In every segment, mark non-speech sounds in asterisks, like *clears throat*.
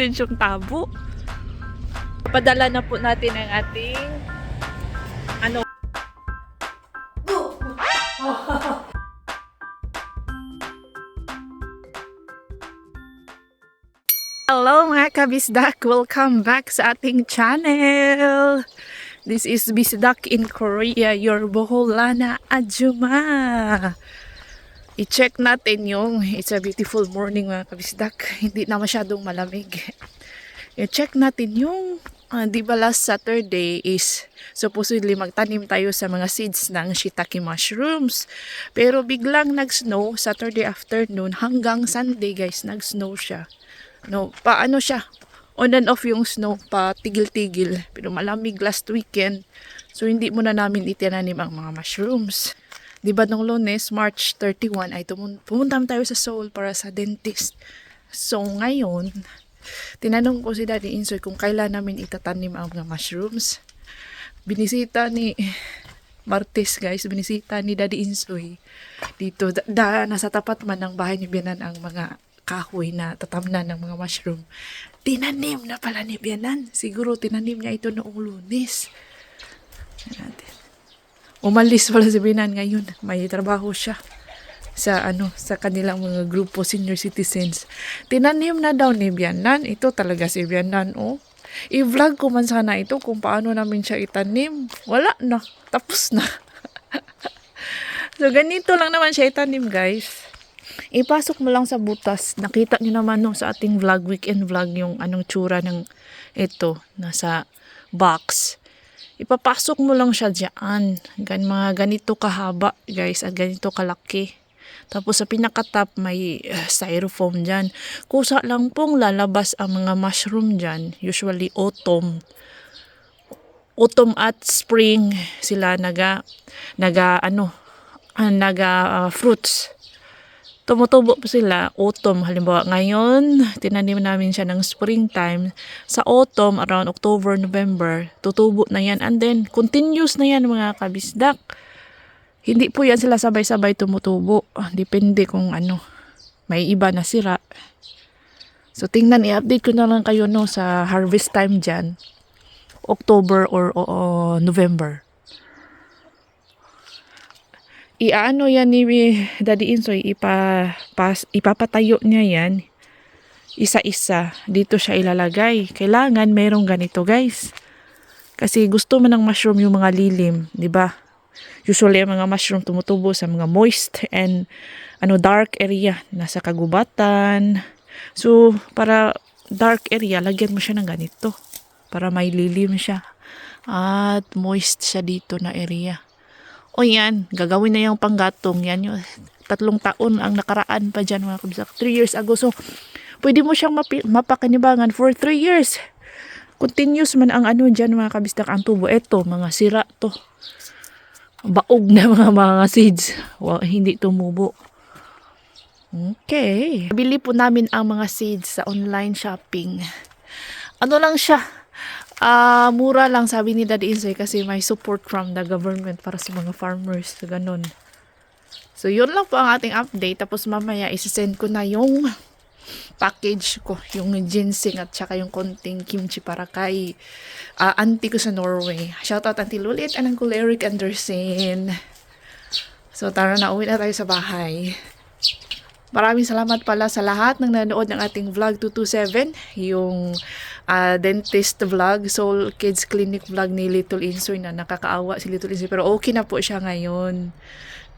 natin yung tabo. Padala na po natin ang ating ano Hello mga kabisdak! Welcome back sa ating channel! This is Bisdak in Korea, your Boholana Ajuma! I-check natin yung It's a beautiful morning mga kabisdak. Hindi na masyadong malamig. I-check natin yung ah, di ba last Saturday is supposedly magtanim tayo sa mga seeds ng shiitake mushrooms. Pero biglang nag-snow Saturday afternoon hanggang Sunday guys, nag-snow siya. No, paano siya? On and off yung snow, pa tigil-tigil. Pero malamig last weekend. So, hindi muna namin itinanim ang mga mushrooms. Di ba nung lunes, March 31, ay pumunta tayo sa Seoul para sa dentist. So, ngayon, tinanong ko si Daddy Insoy kung kailan namin itatanim ang mga mushrooms. Binisita ni Martes, guys. Binisita ni Daddy Insoy dito. Da, da- nasa tapat man ng bahay ni Bianan ang mga kahoy na tatamnan ng mga mushroom. Tinanim na pala ni Bianan. Siguro tinanim niya ito noong lunes. Umalis pala si Bianan ngayon. May trabaho siya sa ano sa kanilang mga grupo senior citizens. Tinanim na daw ni Bianan. Ito talaga si Bianan, oh. I-vlog ko man sana ito kung paano namin siya itanim. Wala na. Tapos na. *laughs* so, ganito lang naman siya itanim, guys. Ipasok mo lang sa butas. Nakita niyo naman no, sa ating vlog, weekend vlog, yung anong tsura ng ito, nasa box. Ipapasok mo lang siya dyan. Gan, mga ganito kahaba, guys, at ganito kalaki. Tapos sa pinakatap may uh, styrofoam dyan. Kusa lang pong lalabas ang mga mushroom dyan. Usually autumn. Autumn at spring sila naga naga ano ah, naga ah, fruits tumutubo po sila autumn. Halimbawa ngayon tinanim namin siya ng springtime. Sa autumn around October November tutubo na yan. And then continuous na yan mga kabisdak. Hindi po yan sila sabay-sabay tumutubo. Ah, depende kung ano may iba na sira. So tingnan i-update ko na lang kayo no sa harvest time dyan. October or o- o- November iaano yan ni Daddy Insoy, ipa, ipapatayo niya yan, isa-isa, dito siya ilalagay. Kailangan merong ganito guys. Kasi gusto man ng mushroom yung mga lilim, di ba? Usually ang mga mushroom tumutubo sa mga moist and ano dark area, nasa kagubatan. So, para dark area, lagyan mo siya ng ganito. Para may lilim siya. At moist siya dito na area. O yan, gagawin na yung panggatong. Yan yung tatlong taon ang nakaraan pa dyan mga kabisak. Three years ago. So, pwede mo siyang mapi- mapakanibangan for three years. Continuous man ang ano dyan mga kabistak ang tubo. Eto, mga sira to. Baog na mga mga seeds. Wow, hindi tumubo. Okay. Bili po namin ang mga seeds sa online shopping. Ano lang siya? Ah, mura lang sabi ni Daddy Insoy kasi may support from the government para sa mga farmers. Ganun. So, yun lang po ang ating update. Tapos mamaya isisend ko na yung package ko. Yung ginseng at saka yung konting kimchi para kay ah, auntie ko sa Norway. Shoutout Auntie Lulit and Uncle Eric Anderson. So, tara na. Uwi na tayo sa bahay. Maraming salamat pala sa lahat ng nanood ng ating vlog 227, yung ah, dentist vlog, Soul Kids Clinic vlog ni Little Insoy na nakakaawa si Little Insoy pero okay na po siya ngayon.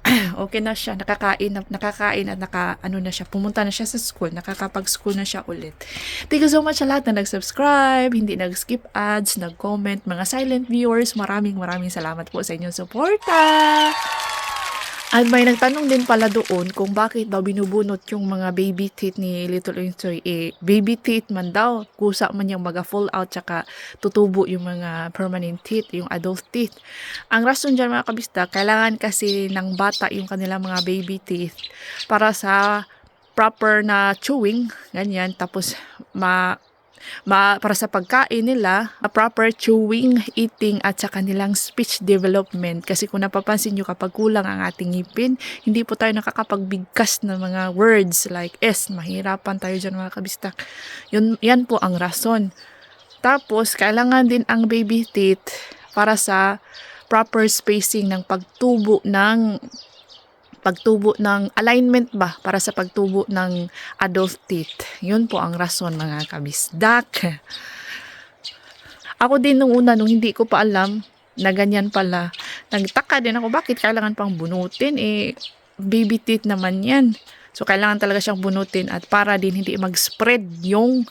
*clears throat* okay na siya, nakakain, na- nakakain at naka, ano na siya, pumunta na siya sa school, nakakapag-school na siya ulit. Thank you so much sa lahat na nag-subscribe, hindi nag-skip ads, nag-comment, mga silent viewers, maraming maraming salamat po sa inyong suporta. At may nagtanong din pala doon kung bakit daw binubunot yung mga baby teeth ni Little Insoy. Eh, baby teeth man daw. Kusa man yung mga full out tsaka tutubo yung mga permanent teeth, yung adult teeth. Ang rason dyan mga kabista, kailangan kasi ng bata yung kanilang mga baby teeth para sa proper na chewing, ganyan. Tapos, ma ma, para sa pagkain nila, a proper chewing, eating at sa kanilang speech development. Kasi kung napapansin nyo kapag kulang ang ating ngipin, hindi po tayo nakakapagbigkas ng mga words like S. Mahirapan tayo dyan mga kabistak. Yun, yan po ang rason. Tapos, kailangan din ang baby teeth para sa proper spacing ng pagtubo ng pagtubo ng alignment ba para sa pagtubo ng adult teeth. Yun po ang rason mga kabisdak. Ako din nung una, nung hindi ko pa alam na ganyan pala, nagtaka din ako bakit kailangan pang bunutin. Eh, baby teeth naman yan. So, kailangan talaga siyang bunutin at para din hindi mag-spread yung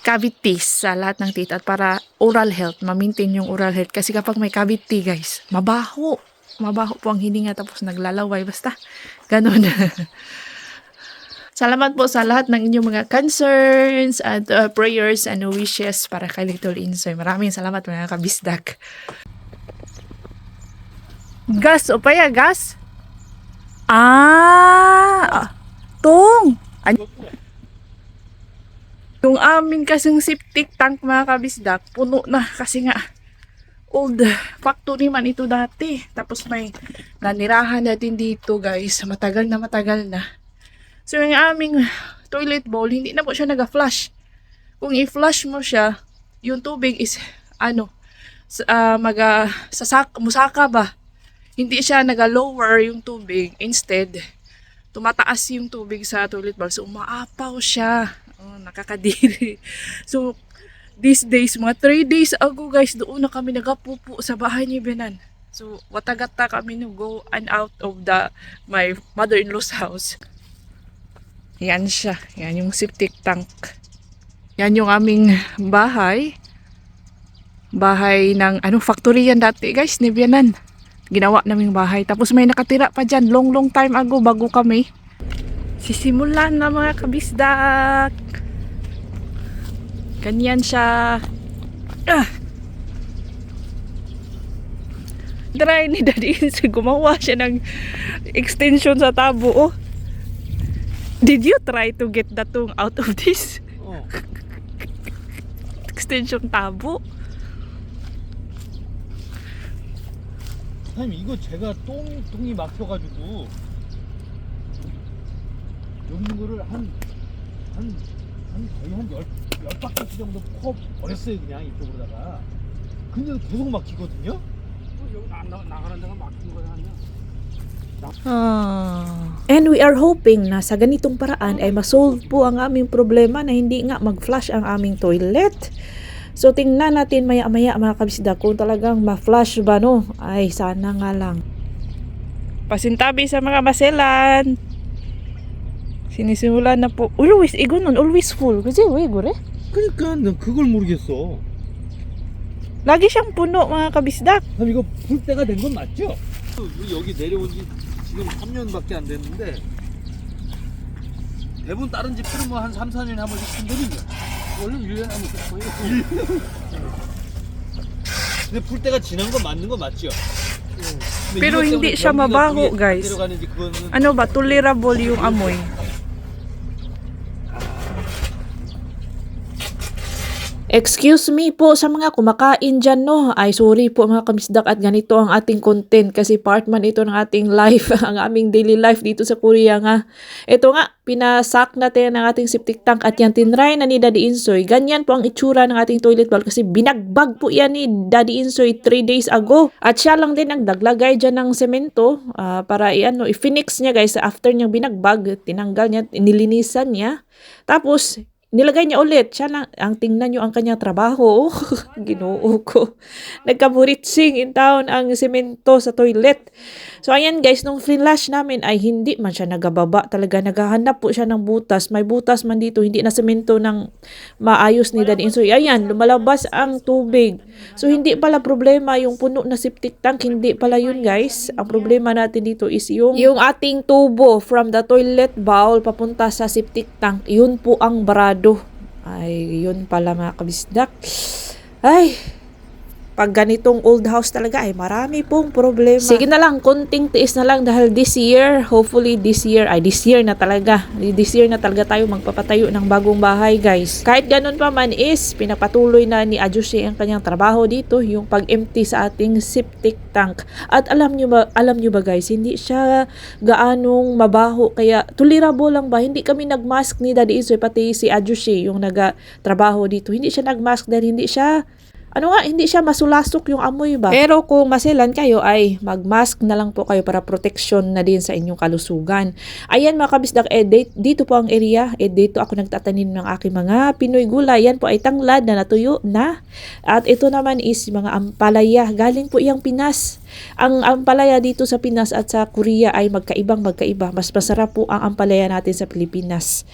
cavities sa lahat ng teeth at para oral health, ma-maintain yung oral health. Kasi kapag may cavity, guys, mabaho. Mabaho po ang hininga tapos naglalaway. Basta, ganun. *laughs* Salamat po sa lahat ng inyong mga concerns at uh, prayers and wishes para kay Little Insoy. Maraming salamat mga kabisdak. Gas o paya, gas? Ah! Tong! Ay- yung amin kasing septic tank mga kabisdak, puno na kasi nga old factory man ito dati. Tapos may nanirahan natin dito guys, matagal na matagal na. So yung aming toilet bowl, hindi na po siya naga-flush. Kung i-flush mo siya, yung tubig is ano, ah, maga, sasak, musaka ba? Hindi siya naga-lower yung tubig. Instead, tumataas yung tubig sa toilet bowl. So, umaapaw siya. Oh, nakakadiri. *laughs* So, these days, mga 3 days ago guys, doon na kami nagapupo sa bahay ni Benan. So, watagata kami no go and out of the my mother-in-law's house. Yan siya. Yan yung septic tank. Yan yung aming bahay. Bahay ng, ano, factory yan dati guys, ni Benan. Ginawa naming bahay. Tapos may nakatira pa dyan, long long time ago, bago kami. Sisimulan na mga kabisdak. Ganyan siya. Ah. Try ni Daddy Inse, gumawa siya ng extension sa tabo. Oh. Did you try to get the tongue out of this 어. *laughs* extension tabo? 사장님 이거 제가 똥 똥이 막혀가지고 여기 있는 거를 한한 한 거의 한열열 바퀴 정도 퍼 버렸어요 그냥 이쪽으로다가. 근데 계속 막히거든요. 여기 나, 나, 나가는 데가 막힌 거야 그냥. Ah. And we are hoping na sa ganitong paraan ay masolve po ang aming problema na hindi nga mag-flush ang aming toilet. So tingnan natin maya-maya mga kabisda kung talagang ma-flush ba no. Ay sana nga lang. Pasintabi sa mga maselan. Sinisimulan na po. Always, igo nun, always full. Kasi, we, gore. 그러니까 난 그걸 모르겠어. Lagi siyang puno, mga kabisdak. 그럼 이거 불 때가 된 건 맞죠? 우리 여기 내려온 지 지금 3년밖에 안 됐는데 대부분 다른 집들은 뭐 한 3, 4년에 한 번씩 쓴다는데 원래 1년에 한 번씩 거예요. 근데 풀 때가 지난 건 맞는 거 맞죠? 근데 Pero 이것 hindi 때문에 siya 변기가 mabaho, 그게 guys. 들어가는지 그거는 Ano ba, tolerable yung amoy. Excuse me po sa mga kumakain dyan no. Ay sorry po mga kamisdak at ganito ang ating content kasi part man ito ng ating *laughs* life, ang aming daily life dito sa Korea nga. Ito nga, pinasak natin ang ating septic tank at yan tinry na ni Daddy Insoy. Ganyan po ang itsura ng ating toilet bowl kasi binagbag po yan ni Daddy Insoy 3 days ago. At siya lang din ang naglagay dyan ng semento ah, para i-ano, i-finix niya guys after niyang binagbag, tinanggal niya, nilinisan niya. Tapos, nilagay niya ulit. Siya lang, ang tingnan nyo ang kanyang trabaho. *laughs* Ginoo ko. Nagkamuritsing in town ang semento sa toilet. So, ayan guys, nung flash namin ay hindi man siya nagababa. Talaga, naghahanap po siya ng butas. May butas man dito, hindi na semento ng maayos ni Daddy So, ayan, lumalabas ang tubig. So, hindi pala problema yung puno na septic tank. Hindi pala yun guys. Ang problema natin dito is yung, yung ating tubo from the toilet bowl papunta sa septic tank. Yun po ang barado. Ay, yun pala mga kabisdak. Ay, pag ganitong old house talaga ay marami pong problema. Sige na lang, konting tiis na lang dahil this year, hopefully this year, ay this year na talaga, this year na talaga tayo magpapatayo ng bagong bahay guys. Kahit ganun pa man is, pinapatuloy na ni Ajushi ang kanyang trabaho dito, yung pag-empty sa ating septic tank. At alam nyo ba, alam nyo ba guys, hindi siya gaanong mabaho, kaya tolerable lang ba, hindi kami nagmask ni Daddy Isoy, pati si Ajushi, yung nagatrabaho dito, hindi siya nagmask dahil hindi siya ano nga, hindi siya masulasok yung amoy ba? Pero kung maselan kayo ay magmask na lang po kayo para protection na din sa inyong kalusugan. Ayan mga kabisdak, eh, dito po ang area. Eh, dito ako nagtatanim ng aking mga Pinoy gulay. Yan po ay tanglad na natuyo na. At ito naman is mga ampalaya. Galing po iyang Pinas. Ang ampalaya dito sa Pinas at sa Korea ay magkaibang magkaiba. Mas masarap po ang ampalaya natin sa Pilipinas.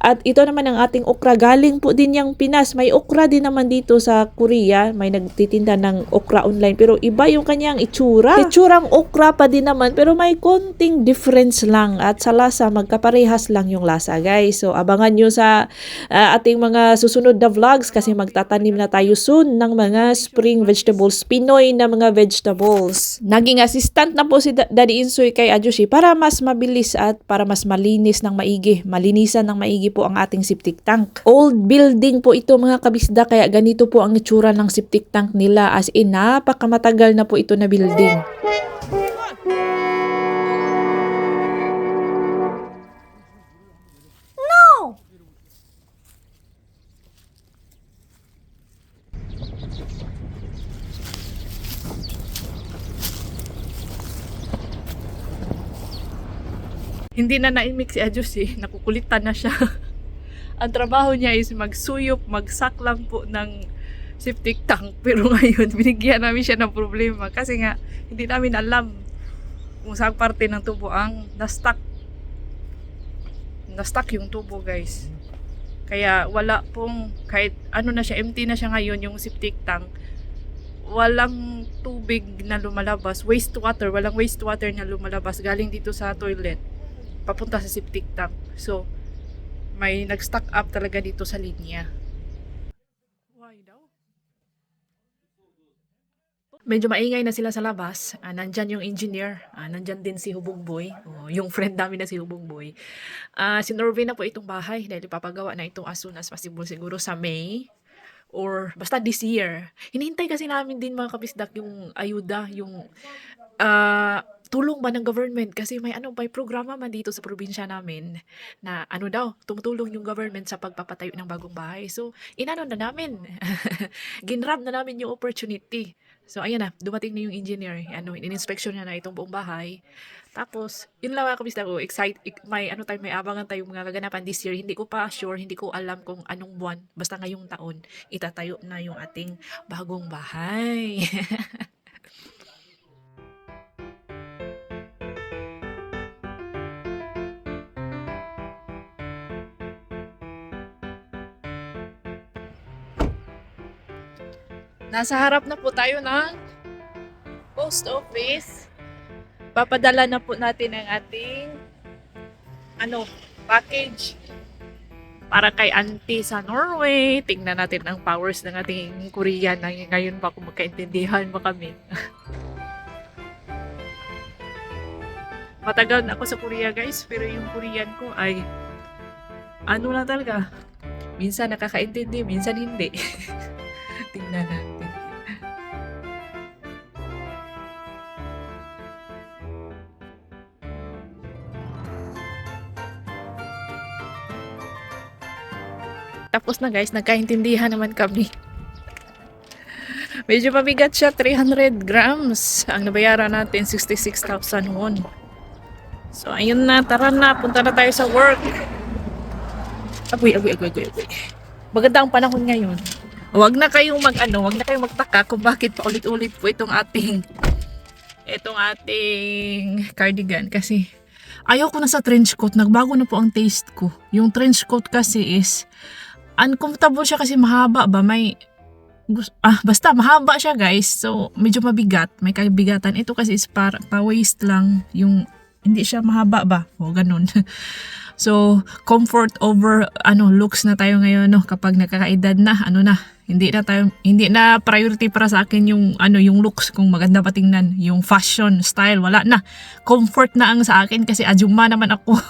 At ito naman ang ating okra. Galing po din yung Pinas. May okra din naman dito sa Korea. May nagtitinda ng okra online. Pero iba yung kanyang itsura. Itsurang okra pa din naman. Pero may konting difference lang. At sa lasa, magkaparehas lang yung lasa guys. So abangan nyo sa ah, ating mga susunod na vlogs. Kasi magtatanim na tayo soon ng mga spring vegetables. Pinoy na mga vegetables. Naging assistant na po si Da- Daddy Insoy kay Ajushi para mas mabilis at para mas malinis ng maigi. Malinisan ng maigi po ang ating septic tank. Old building po ito mga kabisda kaya ganito po ang itsura ng septic tank nila as in napakamatagal na po ito na building. Hindi na naimik si Ajus eh. Nakukulitan na siya. *laughs* Ang trabaho niya is magsuyop, magsak lang po ng septic tank. *laughs* Pero ngayon, binigyan namin siya ng problema. Kasi nga, hindi namin alam kung saan parte ng tubo ang na-stuck. Na-stuck yung tubo guys. Kaya wala pong, kahit ano na siya, empty na siya ngayon yung septic tank. Walang tubig na lumalabas. Wastewater, walang wastewater na lumalabas galing dito sa toilet papunta sa septic tank. So, may nag-stock up talaga dito sa linya. Why daw? Medyo maingay na sila sa labas. Ah, nandyan yung engineer. Ah, nandyan din si Hubong Boy. Oh, yung friend namin na si Hubong Boy. Ah, sinorvey na po itong bahay dahil ipapagawa na ito as soon as possible siguro sa May or basta this year. Hinihintay kasi namin din mga kabisdak yung ayuda, yung ah, tulong ba ng government? Kasi may ano may programa man dito sa probinsya namin na ano daw tumutulong yung government sa pagpapatayo ng bagong bahay. So inano na namin *laughs* ginrab na namin yung opportunity. So ayan na dumating na yung engineer. Ano in-inspection niya na itong buong bahay. Tapos yun lang mga kabista ko excite ik- may ano tayo may abangan tayong mga kaganapan this year. Hindi ko pa sure hindi ko alam kung anong buwan. Basta ngayong taon itatayo na yung ating bagong bahay *laughs* Nasa harap na po tayo ng post office. Papadala na po natin ang ating ano, package para kay auntie sa Norway. Tingnan natin ang powers ng ating Korean na ngayon pa kung magkaintindihan mo kami. *laughs* Matagal na ako sa Korea guys, pero yung Korean ko ay ano lang talaga. Minsan nakakaintindi, minsan hindi. *laughs* Tingnan natin. Tapos na guys, nagkaintindihan naman kami. Medyo mabigat siya, 300 grams. Ang nabayaran natin, 66,000 won. So, ayun na, tara na, punta na tayo sa work. Agoy, agoy, agoy, agoy, agoy. Maganda ang panahon ngayon. Huwag na kayong mag ano, huwag na kayong magtaka kung bakit paulit-ulit po itong ating itong ating cardigan kasi ayaw ko na sa trench coat, nagbago na po ang taste ko. Yung trench coat kasi is uncomfortable siya kasi mahaba ba, may ah, basta mahaba siya guys. So, medyo mabigat, may kabigatan. Ito kasi is para pa waist lang yung hindi siya mahaba ba? O ganun. *laughs* so, comfort over ano looks na tayo ngayon no kapag nakakaedad na, ano na, hindi na tayo hindi na priority para sa akin yung ano yung looks kung maganda pa tingnan, yung fashion style wala na. Comfort na ang sa akin kasi ajuma naman ako. *laughs*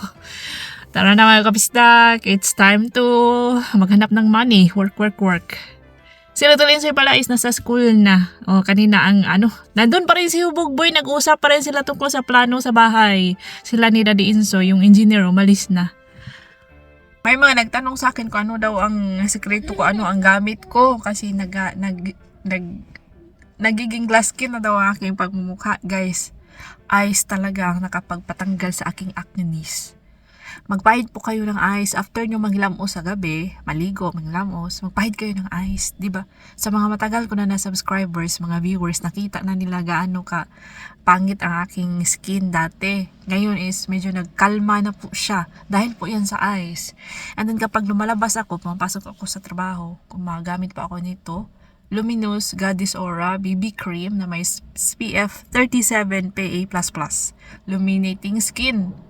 Tara na mga kapisdak, it's time to maghanap ng money, work, work, work. Sila tuloy sa pala is nasa school na. O kanina ang ano, nandun pa rin si Hubog Boy, nag-usap pa rin sila tungkol sa plano sa bahay. Sila ni Daddy Inso, yung engineer, umalis na. May mga nagtanong sa akin kung ano daw ang sekreto ko, ano ang gamit ko kasi nag, nag, nag, nagiging glass skin na daw ang aking pagmumukha. Guys, ice talaga ang nakapagpatanggal sa aking acnenis. Magpahid po kayo ng ice after nyo maglamos sa gabi, maligo, maglamos, magpahid kayo ng ice, 'di ba? Sa mga matagal ko na na subscribers, mga viewers, nakita na nila gaano ka pangit ang aking skin dati. Ngayon is medyo nagkalma na po siya dahil po yan sa ice. And then kapag lumalabas ako, pumapasok ako sa trabaho, gumagamit pa ako nito, Luminous Goddess Aura BB Cream na may SPF 37 PA++. Illuminating Skin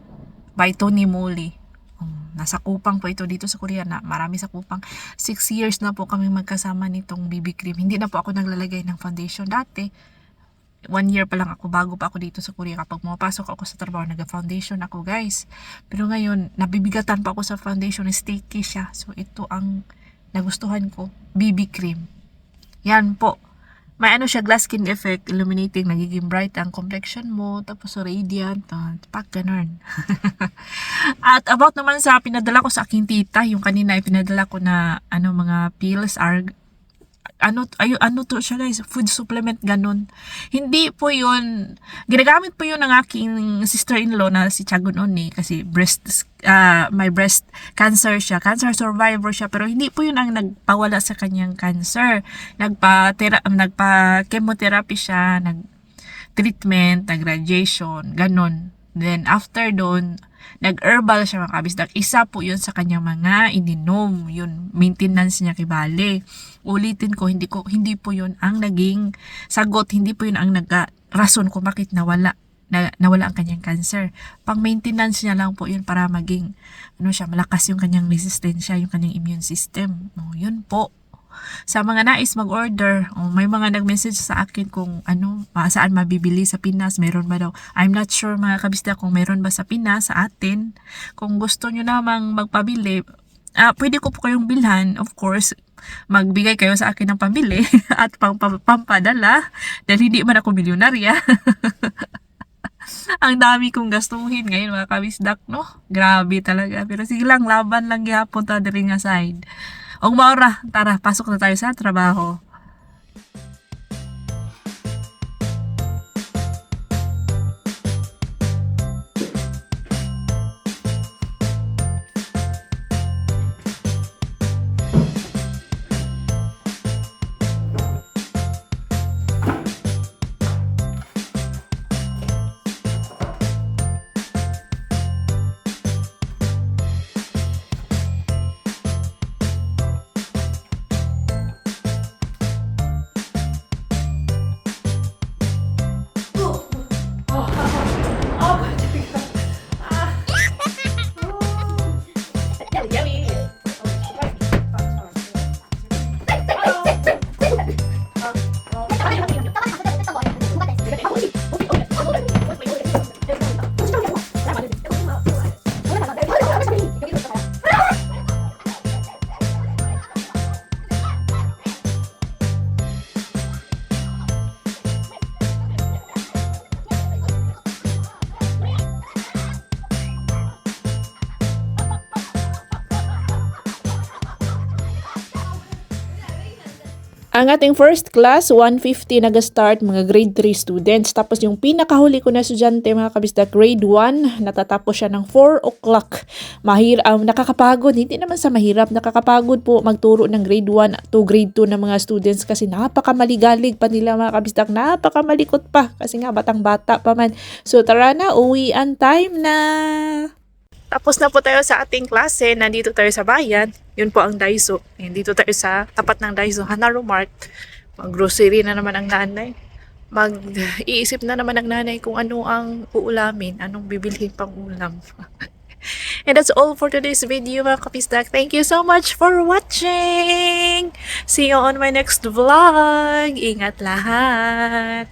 by Tony Moly. Um, nasa Kupang po ito dito sa Korea na marami sa Kupang. Six years na po kami magkasama nitong BB cream. Hindi na po ako naglalagay ng foundation dati. One year pa lang ako bago pa ako dito sa Korea. Kapag pumapasok ako sa trabaho, nag-foundation ako guys. Pero ngayon, nabibigatan pa ako sa foundation. Sticky siya. So ito ang nagustuhan ko. BB cream. Yan po. May ano siya, glass skin effect, illuminating, nagiging bright ang complexion mo, tapos radiant, uh, pak, ganun. *laughs* At about naman sa pinadala ko sa aking tita, yung kanina ay pinadala ko na ano mga pills are ano ayo ano to siya guys? Food supplement ganun. Hindi po yun ginagamit po yun ng aking sister-in-law na si Chagun Oni kasi breast ah, may breast cancer siya. Cancer survivor siya pero hindi po yun ang nagpawala sa kanyang cancer. Nagpa tera, nagpa chemotherapy siya nag treatment nag radiation ganun. Then after doon nag-herbal siya mga kabisdak. Isa po yun sa kanyang mga ininom. Yun, maintenance niya kay Bale. Ulitin ko, hindi ko hindi po yun ang naging sagot. Hindi po yun ang nag rason kung bakit nawala na, nawala ang kanyang cancer. Pang maintenance niya lang po yun para maging ano siya, malakas yung kanyang resistensya, yung kanyang immune system. Oh, yun po. Sa mga nais mag-order, oh, may mga nag-message sa akin kung ano, ma- saan mabibili sa Pinas, meron ba daw. I'm not sure mga kabista kung meron ba sa Pinas, sa atin. Kung gusto nyo namang magpabili, ah, pwede ko po kayong bilhan, of course, magbigay kayo sa akin ng pambili *laughs* at pang, pam- pampadala dahil hindi man ako milyonarya. *laughs* Ang dami kong gastuhin ngayon mga kabisdak, no? Grabe talaga. Pero sige lang, laban lang gihapon ta diri nga side. Og maura, tara, pasok na tayo sa trabaho. Ang ating first class, 150 nag-start mga grade 3 students. Tapos yung pinakahuli ko na estudyante mga kabisda, grade 1, natatapos siya ng 4 o'clock. Mahir, um, nakakapagod, hindi naman sa mahirap, nakakapagod po magturo ng grade 1 to grade 2 ng mga students kasi napakamaligalig pa nila mga kabisdak, napakamalikot pa kasi nga batang-bata pa man. So tara na, uwi ang time na! Tapos na po tayo sa ating klase. Nandito tayo sa bayan. Yun po ang Daiso. Ayan, dito tayo sa tapat ng Daiso, Hanaro Mart. Mag-grocery na naman ang nanay. mag-iisip na naman ng nanay kung ano ang uulamin, anong bibilhin pang ulam. *laughs* And that's all for today's video mga kapisdak. Thank you so much for watching! See you on my next vlog! Ingat lahat!